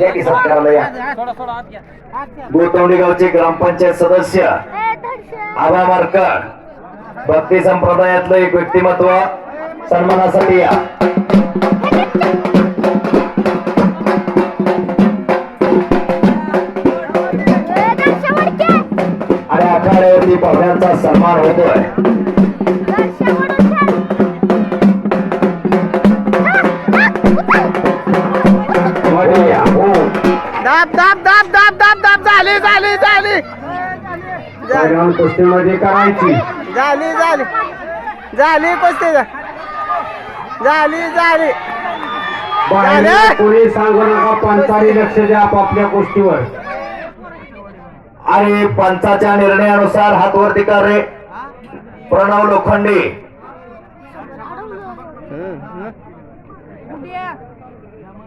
या की सत्काराला या गोतवणी गावचे ग्रामपंचायत सदस्य आबा मार्कर भक्ती संप्रदायातलं एक व्यक्तिमत्व सन्मानासाठी या. आणि आखाड्यावरती पाहुण्यांचा सन्मान होतोय. दाब दाब दाब दाब दाब दाब झाली झाली झाली. कुस्तीमध्ये करायची. झाली झाली. झाली कुस्ती झाली झाली. बाहेर? कोणी सांगू नका पंचारी लक्ष द्या आपापल्या गोष्टीवर. आणि पंचाच्या निर्णयानुसार हात वरती कर रे. प्रणव लोखंडे.